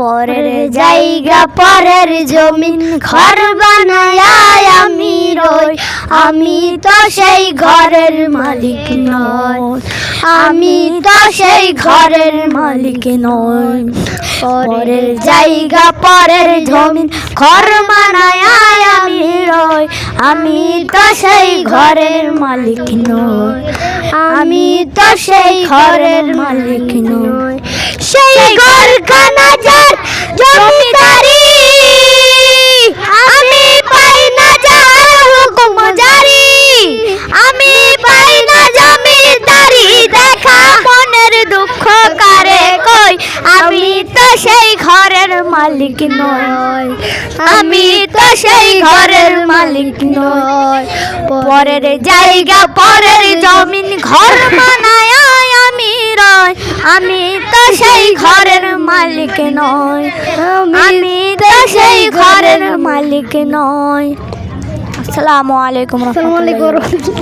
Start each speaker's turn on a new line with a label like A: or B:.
A: পরের জায়গা পরের জমিন ঘর বানায় আমি রই। আমি তো সেই ঘরের মালিক নয় আমি তো সেই ঘরের মালিক নয় পরের জায়গা পরের জমিন ঘর বানায় আমি রই। আমি তো সেই ঘরের মালিক নয় আমি তো সেই ঘরের মালিক নয় সেই ঘরখানা কই আমি তো সেই ঘরের মালিক নয় আমি তো সেই ঘরের মালিক নয় পরের জায়গা, পরের জমিন, ঘর বানায় আমি রয় আমি তো সেই ঘরের মালিক নয় আমি তো সেই ঘরের মালিক নয় আসসালামু আলাইকুম রহমতুল্লাহি।